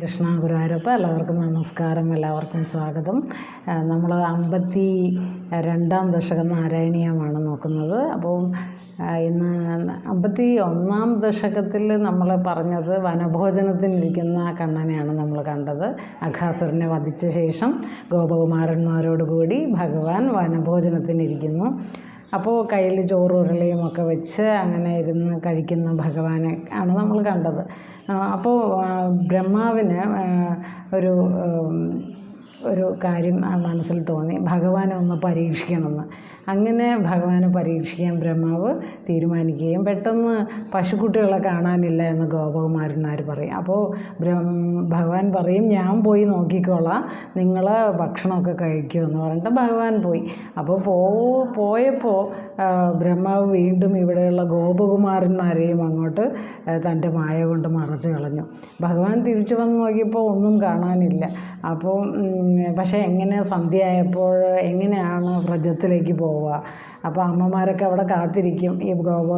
കൃഷ്ണ ഗുരുവായൂരപ്പ എല്ലാവർക്കും നമസ്കാരം എല്ലാവർക്കും സ്വാഗതം. നമ്മൾ അമ്പത്തി രണ്ടാം ദശകം നാരായണീയമാണ് നോക്കുന്നത്. അപ്പോൾ ഇന്ന് അമ്പത്തി ഒന്നാം ദശകത്തിൽ നമ്മൾ പറഞ്ഞത് വനഭോജനത്തിനിരിക്കുന്ന കണ്ണനെയാണ് നമ്മൾ കണ്ടത്. അഖാസുരനെ വധിച്ച ശേഷം ഗോപകുമാരന്മാരോടുകൂടി ഭഗവാൻ വനഭോജനത്തിനിരിക്കുന്നു. അപ്പോൾ കയ്യിൽ ചോറ് ഒക്കെ വെച്ച് അങ്ങനെ ഇരുന്ന് കഴിക്കുന്ന ഭഗവാനെ ആണ് നമ്മൾ കണ്ടത്. അപ്പോൾ ബ്രഹ്മാവിന് ഒരു ഒരു കാര്യം മനസ്സിൽ തോന്നി. ഭഗവാനെ ഒന്ന് പരീക്ഷിക്കണമെന്ന്. അങ്ങനെ ഭഗവാനെ പരീക്ഷിക്കാൻ ബ്രഹ്മാവ് തീരുമാനിക്കുകയും പെട്ടെന്ന് പശുക്കുട്ടികളെ കാണാനില്ല എന്ന് ഗോപകുമാരന്മാർ പറയും. അപ്പോൾ ഭഗവാൻ പറയും ഞാൻ പോയി നോക്കിക്കോളാം. നിങ്ങൾ ഭക്ഷണമൊക്കെ കഴിക്കുമെന്ന് പറഞ്ഞിട്ട് ഭഗവാൻ പോയി. അപ്പോൾ പോ പോയപ്പോൾ ബ്രഹ്മാവ് വീണ്ടും ഇവിടെയുള്ള ഗോപകുമാരന്മാരെയും അങ്ങോട്ട് തന്റെ മായ കൊണ്ട് മറച്ചു കളഞ്ഞു. ഭഗവാൻ തിരിച്ചു വന്ന് നോക്കിയപ്പോൾ ഒന്നും കാണാനില്ല. അപ്പോൾ പക്ഷേ എങ്ങനെ സന്ധ്യയായപ്പോൾ എങ്ങനെയാണ് വ്രജത്തിലേക്ക് പോവുക. അപ്പോൾ അമ്മമാരൊക്കെ അവിടെ കാത്തിരിക്കും ഈ ഗോപ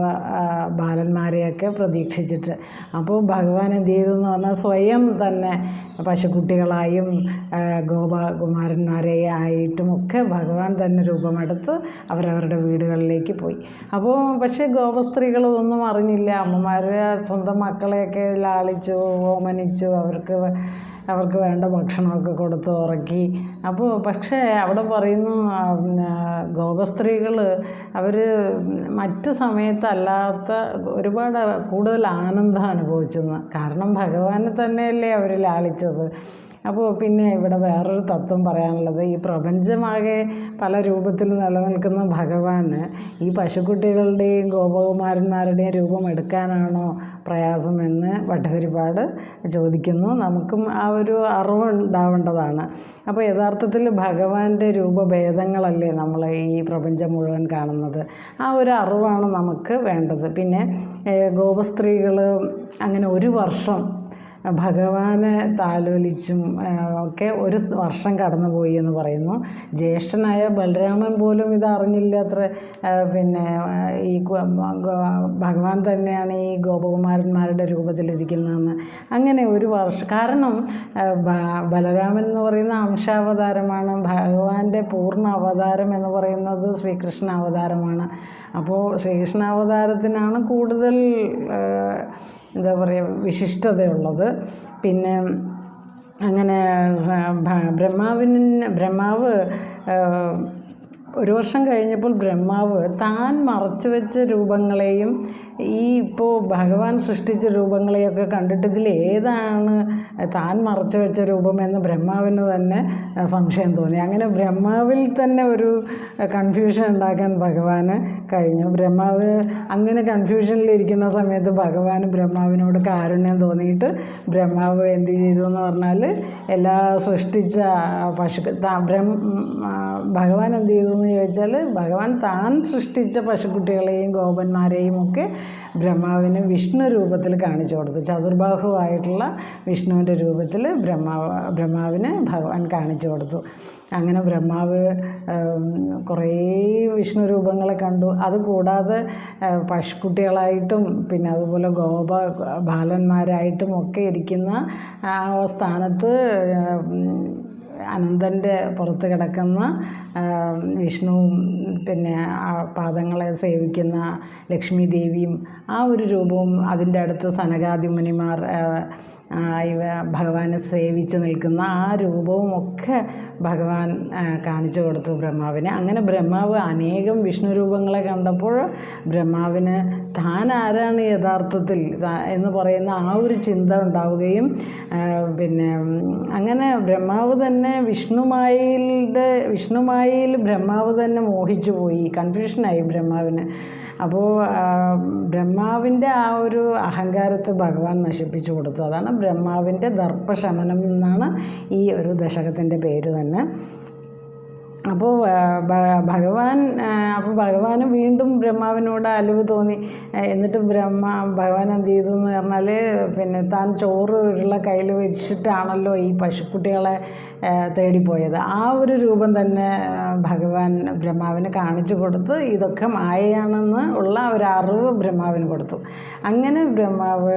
ബാലന്മാരെയൊക്കെ പ്രതീക്ഷിച്ചിട്ട്. അപ്പോൾ ഭഗവാൻ എന്ത് ചെയ്തു എന്ന് പറഞ്ഞാൽ സ്വയം തന്നെ പശുക്കുട്ടികളായും ഗോപകുമാരന്മാരെ ആയിട്ടുമൊക്കെ ഭഗവാൻ തന്നെ രൂപമെടുത്ത് അവരവരുടെ വീടുകളിലേക്ക് പോയി. അപ്പോൾ പക്ഷേ ഗോപസ്ത്രീകൾ ഇതൊന്നും അറിഞ്ഞില്ല. അമ്മമാർ സ്വന്തം മക്കളെയൊക്കെ ലാളിച്ചു ഓമനിച്ചു അവർക്ക് അവർക്ക് വേണ്ട ഭക്ഷണമൊക്കെ കൊടുത്ത് ഉറക്കി. അപ്പോൾ പക്ഷേ അവിടെ പറയുന്നു ഗോപസ്ത്രീകൾ അവർ മറ്റു സമയത്തല്ലാത്ത ഒരുപാട് കൂടുതൽ ആനന്ദം അനുഭവിച്ചെന്ന് കാരണം ഭഗവാനെ തന്നെയല്ലേ അവർ ലാളിച്ചത്. അപ്പോൾ പിന്നെ ഇവിടെ വേറൊരു തത്വം പറയാനുള്ളത് ഈ പ്രപഞ്ചമാകെ പല രൂപത്തിൽ നിലനിൽക്കുന്ന ഭഗവാന് ഈ പശുക്കുട്ടികളുടെയും ഗോപകുമാരന്മാരുടെയും രൂപം എടുക്കാനാണോ പ്രയാസമെന്ന് ഭട്ടതിരിപ്പാട് ചോദിക്കുന്നു. നമുക്കും ആ ഒരു അറിവ് ഉണ്ടാവേണ്ടതാണ് അപ്പോൾ യഥാർത്ഥത്തിൽ ഭഗവാന്റെ രൂപഭേദങ്ങളല്ലേ നമ്മൾ ഈ പ്രപഞ്ചം മുഴുവൻ കാണുന്നത്? ആ ഒരു അറിവാണ് നമുക്ക് വേണ്ടത്. പിന്നെ ഗോപസ്ത്രീകൾ അങ്ങനെ ഒരു വർഷം ഭഗവാനെ താലോലിച്ചും ഒക്കെ ഒരു വർഷം കടന്നുപോയി എന്ന് പറയുന്നു. ജ്യേഷ്ഠനായ ബലരാമൻ പോലും ഇത് അറിഞ്ഞില്ല അത്ര പിന്നെ ഈ ഭഗവാൻ തന്നെയാണ് ഈ ഗോപകുമാരന്മാരുടെ രൂപത്തിലിരിക്കുന്നതെന്ന്. അങ്ങനെ ഒരു വർഷം കാരണം ബലരാമൻ എന്ന് പറയുന്ന അംശാവതാരമാണ് ഭഗവാന്റെ പൂർണ അവതാരം എന്ന് പറയുന്നത് ശ്രീകൃഷ്ണ അവതാരമാണ് അപ്പോൾ ശ്രീകൃഷ്ണ അവതാരത്തിനാണ് കൂടുതൽ എന്താ പറയുക വിശിഷ്ടതയുള്ളത്. പിന്നെ അങ്ങനെ ബ്രഹ്മാവിന് ബ്രഹ്മാവ് ഒരു വർഷം കഴിഞ്ഞപ്പോൾ ബ്രഹ്മാവ് താൻ മറച്ചു വെച്ച രൂപങ്ങളെയും ഈ ഇപ്പോൾ ഭഗവാൻ സൃഷ്ടിച്ച രൂപങ്ങളെയൊക്കെ കണ്ടിട്ട് ഇതിൽ ഏതാണ് താൻ മറച്ചു വെച്ച രൂപമെന്ന് ബ്രഹ്മാവിന് തന്നെ സംശയം തോന്നി. അങ്ങനെ ബ്രഹ്മാവിൽ തന്നെ ഒരു കൺഫ്യൂഷൻ ഉണ്ടാക്കാൻ ഭഗവാന് കഴിഞ്ഞു. ബ്രഹ്മാവ് അങ്ങനെ കൺഫ്യൂഷനിലിരിക്കുന്ന സമയത്ത് ഭഗവാൻ ബ്രഹ്മാവിനോട് കാരുണ്യം തോന്നിയിട്ട് ബ്രഹ്മാവ് എന്ത് ചെയ്തു എന്ന് പറഞ്ഞാൽ എല്ലാ സൃഷ്ടിച്ച പശു ബ്രഹ്മ ഭഗവാൻ എന്ത് ചെയ്തു എന്ന് ചോദിച്ചാൽ ഭഗവാൻ താൻ സൃഷ്ടിച്ച പശുക്കുട്ടികളെയും ഗോപന്മാരെയും ഒക്കെ ബ്രഹ്മാവിന് വിഷ്ണു രൂപത്തിൽ കാണിച്ചു കൊടുത്തു. ചതുർബാഹുവായിട്ടുള്ള വിഷ്ണുവിന്റെ രൂപത്തിൽ ബ്രഹ്മാവ് ബ്രഹ്മാവിന് ഭഗവാൻ കാണിച്ചു കൊടുത്തു. അങ്ങനെ ബ്രഹ്മാവ് കുറേ വിഷ്ണു രൂപങ്ങളെ കണ്ടു. അതുകൂടാതെ പശുക്കുട്ടികളായിട്ടും പിന്നെ അതുപോലെ ഗോപ ബാലന്മാരായിട്ടും ഒക്കെ ഇരിക്കുന്ന ആ സ്ഥാനത്ത് അനന്തന്റെ പുറത്ത് കിടക്കുന്ന വിഷ്ണുവും പിന്നെ ആ പാദങ്ങളെ സേവിക്കുന്ന ലക്ഷ്മി ദേവിയും ആ ഒരു രൂപവും അതിന്റെ അടുത്ത് സനകാദി മുനിമാർ ആ, ആ, ഇവ ഭഗവാനെ സേവിച്ച് നിൽക്കുന്ന ആ രൂപവും ഒക്കെ ഭഗവാൻ കാണിച്ചു കൊടുത്തു ബ്രഹ്മാവിന്. അങ്ങനെ ബ്രഹ്മാവ് അനേകം വിഷ്ണു രൂപങ്ങളെ കണ്ടപ്പോൾ ബ്രഹ്മാവിന് താൻ ആരാണ് യഥാർത്ഥത്തിൽ? എന്ന് പറയുന്ന ആ ഒരു ചിന്ത ഉണ്ടാവുകയും പിന്നെ അങ്ങനെ ബ്രഹ്മാവ് തന്നെ വിഷ്ണുമായിയുടെ വിഷ്ണുമായിൽ ബ്രഹ്മാവ് തന്നെ മോഹിച്ചു പോയി. കൺഫ്യൂഷനായി ബ്രഹ്മാവിന്. അപ്പോൾ ബ്രഹ്മാവിന്റെ ആ ഒരു അഹങ്കാരത്തെ ഭഗവാൻ നശിപ്പിച്ചു കൊടുത്തു. അതാണ് ബ്രഹ്മാവിന്റെ ദർപ്പശമനം എന്നാണ് ഈ ഒരു ദശകത്തിന്റെ പേര് തന്നെ. അപ്പോൾ ഭഗവാൻ അപ്പോൾ ഭഗവാന് വീണ്ടും ബ്രഹ്മാവിനോട് അലിവ് തോന്നി. എന്നിട്ട് ബ്രഹ്മ ഭഗവാൻ എന്ത് ചെയ്തു എന്ന് പറഞ്ഞാൽ പിന്നെ താൻ ചോറ് ഉള്ള കയ്യിൽ വെച്ചിട്ടാണല്ലോ ഈ പശുക്കുട്ടികളെ തേടിപ്പോയത്. ആ ഒരു രൂപം തന്നെ ഭഗവാൻ ബ്രഹ്മാവിന് കാണിച്ചു കൊടുത്ത് ഇതൊക്കെ മായയാണെന്ന് ഉള്ള ഒരു അറിവ് ബ്രഹ്മാവിന് കൊടുത്തു. അങ്ങനെ ബ്രഹ്മാവ്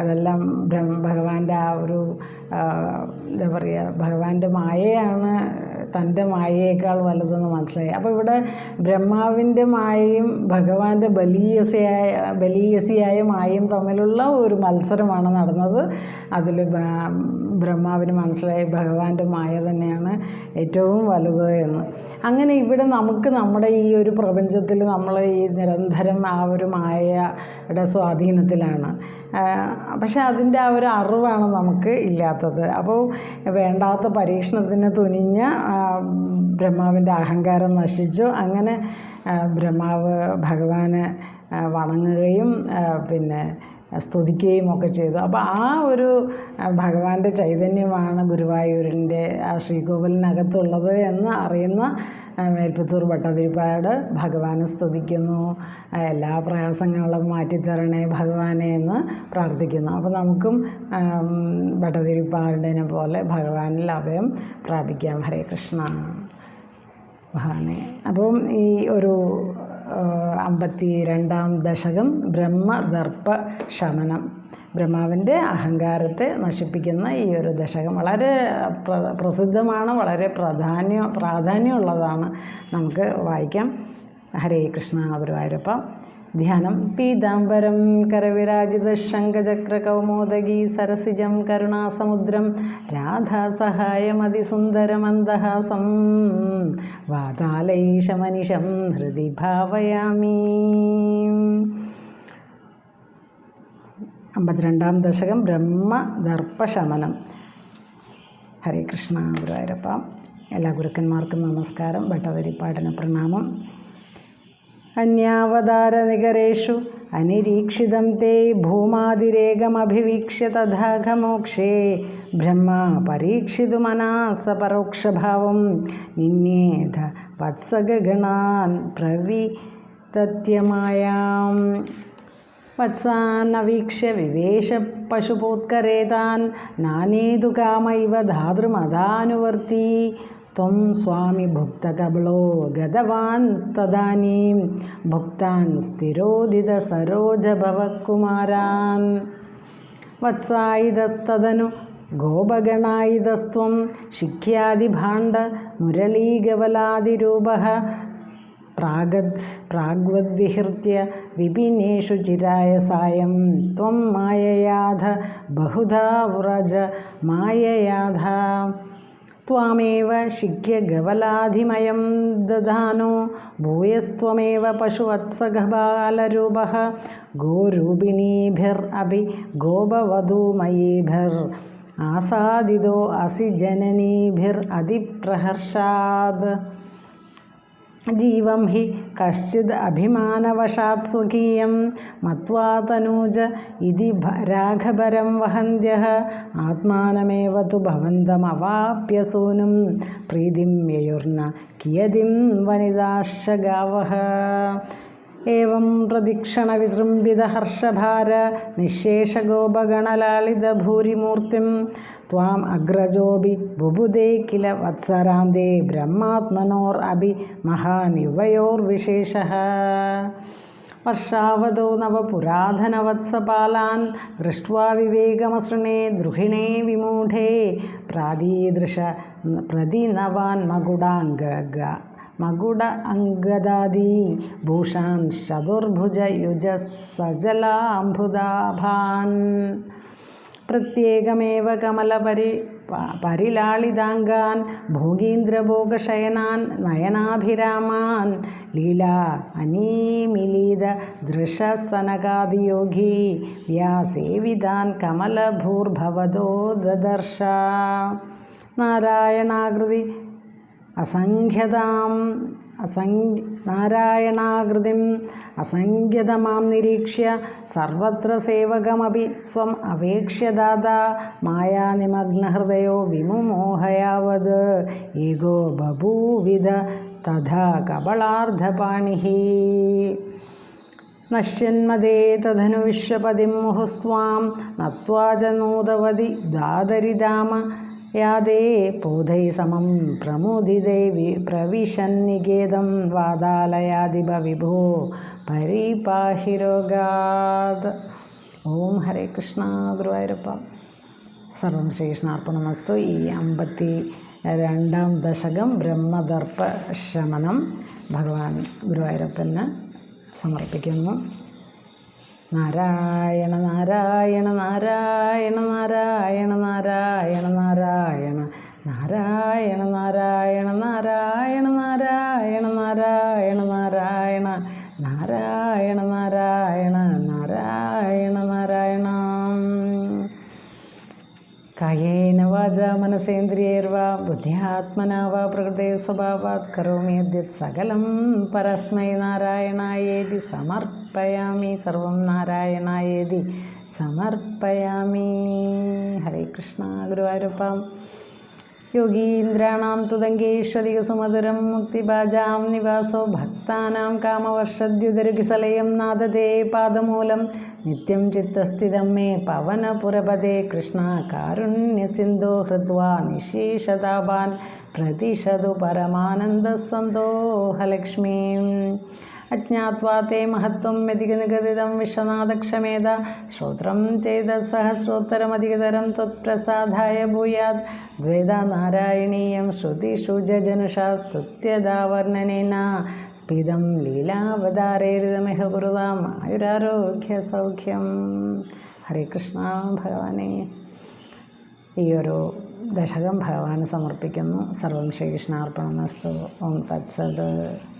അതെല്ലാം ബ്രഹ്മ ഭഗവാന്റെ ആ ഒരു എന്താ പറയുക ഭഗവാന്റെ മായയാണ് തന്റെ മായയേക്കാൾ വലുതെന്ന് മനസ്സിലായി. അപ്പോൾ ഇവിടെ ബ്രഹ്മാവിന്റെ മായയും ഭഗവാന്റെ ബലീയസിയായ ബലീയസിയായ മായയും തമ്മിലുള്ള ഒരു മത്സരമാണ് നടന്നത്. അതിൽ ബ്രഹ്മാവിന് മനസ്സിലായി ഭഗവാന്റെ മായ തന്നെയാണ് ഏറ്റവും വലുത് എന്ന്. അങ്ങനെ ഇവിടെ നമുക്ക് നമ്മുടെ ഈ ഒരു പ്രപഞ്ചത്തിൽ നമ്മൾ ഈ നിരന്തരം ആ ഒരു മായയുടെ സ്വാധീനത്തിലാണ്. പക്ഷേ അതിന്റെ ആ ഒരു അറിവാണ് നമുക്ക് ഇല്ലാത്തത്. അപ്പോൾ വേണ്ടാത്ത പരീക്ഷണത്തിന് തുനിഞ്ഞ ബ്രഹ്മാവിന്റെ അഹങ്കാരം നശിച്ചു. അങ്ങനെ ബ്രഹ്മാവ് ഭഗവാനെ വണങ്ങുകയും പിന്നെ സ്തുതിക്കുകയും ഒക്കെ ചെയ്തു. അപ്പോൾ ആ ഒരു ഭഗവാന്റെ ചൈതന്യമാണ് ഗുരുവായൂരിന്റെ ആ ശ്രീകോവിലിനകത്തുള്ളത് എന്ന് അറിയുന്ന മേൽപ്പത്തൂർ ഭട്ടതിരിപ്പാട് ഭഗവാനെ സ്തുതിക്കുന്നു. എല്ലാ പ്രയാസങ്ങളും മാറ്റിത്തരണേ ഭഗവാനെ എന്ന് പ്രാർത്ഥിക്കുന്നു. അപ്പോൾ നമുക്കും ഭട്ടതിരിപ്പാടിനെ പോലെ ഭഗവാനിൽ അഭയം പ്രാപിക്കാം. ഹരേ കൃഷ്ണ. ഭഗവാനെ. അപ്പം ഈ ഒരു അമ്പത്തി രണ്ടാം ദശകം ബ്രഹ്മദർപ്പ ശമനം ബ്രഹ്മാവിന്റെ അഹങ്കാരത്തെ നശിപ്പിക്കുന്ന ഈ ഒരു ദശകം വളരെ പ്രസിദ്ധമാണ് വളരെ പ്രാധാന്യം പ്രാധാന്യമുള്ളതാണ്. നമുക്ക് വായിക്കാം. ഹരേ കൃഷ്ണ ഗുരുവായൂരപ്പ. ധ്യാനം പീതാംബരം കരവിരാജിത ശങ്കചക്രകൗമോദഗീ സരസിജം കരുണാസമുദ്രം രാധാസഹായമതിസുന്ദരമന്ദഹാസം വാതാലൈഷമനിഷം ഹൃദി ഭാവയാമി. അമ്പത്തിരണ്ടാം ദശകം ബ്രഹ്മദർപ്പശമനം. ഹരേ കൃഷ്ണ ഗുരുവായൂരപ്പ. എല്ലാ ഗുരുക്കന്മാർക്കും നമസ്കാരം. ഭട്ടവരിപ്പാടിന് പ്രണാമം. അന്യാവതാരനികരേഷു അനിരീക്ഷിതം തേ ഭൂമാതിരേകമഭിവീക്ഷ്യ തഥാഘമോക്ഷേ ബ്രഹ്മ പരീക്ഷിതുമനാസ പരോക്ഷഭാവം നിന്നേധ വത്സഗണാൻ പ്രവിതത്യമായാം. വത്സാന്നവീക്ഷ്യ വിവേശ പശുപോത്കരേതാൻ നാനേതു കാമൈവ ധാതൃമതാനുവർത്തി. ത്വം സ്വാമി ഭുക്തകബളോ ഗതവാൻ തദാനീം ഭുക്താൻ സ്ഥിരോദിത സരോജഭവകുമാരാൻ വത്സായിതത്തതനു ഗോപഗണായുധസ്ത്വം ശിഖ്യാദിഭാണ്ഡ മുരളീഗവലാദിരൂപ പ്രാഗത് പ്രാഗ്വദ്വിഹൃത്യ വിപിനേഷു ചിരായ സായം ത്വം മായയാധ ബഹുധാ വ്രജ മായയാധ त्वामेव शिख्यगवलाधिमयं दधानो भूयस्त्वमेव पशुवत्सगबालरूपः गोरूपिणीभिर् अपि गोपवधूमयीभिर् आसादितो असि जननीभिर् अधिप्रहर्षात् ജീവം ഹി കശ്ചിത് അഭിമാനവശാത് സ്വകീയം. മത്വാ തനൂജ ഇതി രാഘപരം വഹന്ത്യ ആത്മാനമേവ തു ഭവന്തമവാപ്യസൂനും പ്രീതിം യയുർന കിയതിം വനിതാശഗാവഹ. ഏവം പ്രദക്ഷിണവിസൃംഭിതഹർഷഭാര നിശേഷഗോപഗണലാളിതഭൂരിമൂർത്തിം. ത്വാം അഗ്രജോപി ബുബുദേ കില വത്സരാന്തേ ബ്രഹ്മാത്മനോർ അഭി മഹാനിവയോർവിശേഷ. വർഷാവതോ നവപുരാധനവത്സപാലാൻ ദൃഷ്ട്വാ വിവേകമസൃണേ ദ്രുഹിണേ വിമൂഢേ പ്രാദീദൃശ പ്രതിനവാൻ മകുടാംഗ മകുട അംഗദാദി ഭൂഷാൻ ചതുർഭുജയുജ സജലാംബുദാഭാൻ. പ്രത്യേകമേവ കമലപരി പരിലാളിതാംഗാൻ. ഭോഗീന്ദ്രഭോഗശയനാൻ നയനാഭിരാമാൻ. ലീല അനീമിലീത ദൃശസനകാദിയോഗി. വ്യാസേവിതാൻ കമലഭൂർഭവതോ ദദർശ നാരായണാകൃതി അസംഖ്യതാം അസംഖ്യ നാരായണാകൃതിം അസംഖ്യതമാം നിരീക്ഷ്യ സർവത്ര സേവകമപി സ്വം അപേക്ഷ്യദാത മായാനിമഗ്നഹൃദയോ വിമുമോഹയാവത്. ഏകോ ബഭൂവിധ തഥാ കപളാർദ്ധപാണി നശ്യന്മതേ തധനു വിശ്വപതിം മുഹുസ്വാം നത്വാ ച നൂതവതി ദാദരിദാമ യാതേ ബോധൈ സമം പ്രമുദിതൈ വി പ്രവിശന്നികേതം വാതാലയാദിപ വിഭോ പരിപാഹി രോഗാത് ഓം ഹരേ കൃഷ്ണ ഗുരുവായൂരപ്പ. സർവം ശ്രീകൃഷ്ണാർപ്പണമസ്തു. ഈ അമ്പത്തി രണ്ടാം ദശകം ബ്രഹ്മദർപ്പ ശമനം ഭഗവാൻ ഗുരുവായൂരപ്പന് സമർപ്പിക്കുന്നു. നാരായണ നാരായണ നാരായണ നാരായണ നാരായണ നാരായണ നാരായണ നാരായണ നാരായണ നാരായണ നാരായണ നാരായണ നാരായണ നാരായണ നാരായണ. കായേന വാച മനസേന്ദ്രിയൈർവാ ബുദ്ധ്യാത്മനാ പ്രകൃതേ സ്വഭാവാത് കരോമി യദ്യത് സകലം പരസ്മൈ നാരായണായേതി സമർപ്പയാമി സർവം നാരായണായേതി സമർപ്പയാമി. ഹരേ കൃഷ്ണ ഗുരുവായൂരപ്പ. യോഗീന്ദ്രാണാം തുതങ്കേശ്വരികസുമധുരം മുക്തിഭാജാം നിവാസോ ഭക്താനാം കാമവർഷദ്യുതരുകിസലയം നാദതേ പാദമൂലം നിത്യം ചിത്തസ്ഥിതം മേ പവനപുരപദേ കൃഷ്ണ കാരുണ്യസിന്ധോ ഹൃദ്വാ നിശേഷതാപാൻ പ്രതിശതു പരമാനന്ദസന്തോഹലക്ഷ്മീം അജ്ഞാത്വാ തേ മഹത്വം വ്യതിഗനിഗതിതം വിശ്വനാഥക്ഷമേത. ശ്രോത്രം ചെയ്ത സഹസ്രോത്തരമധികതരം തത്പ്രസാദായ ഭൂയാത്. ദ്വേദ നാരായണീയം ശ്രുതിഷു ജനുഷാ സ്തുത്യതാ സ്ഫിതം ലീലാവതാരേരിതമിഹ കുറുതാം ആയുരാരോഗ്യ സൗഖ്യം. ഹരേ കൃഷ്ണ ഭഗവാനെ. ഈ ഒരു ദശകം ഭഗവാന് സമർപ്പിക്കുന്നു. സർവം ശ്രീകൃഷ്ണാർപ്പണമസ്തു. ഓം തത്സത്.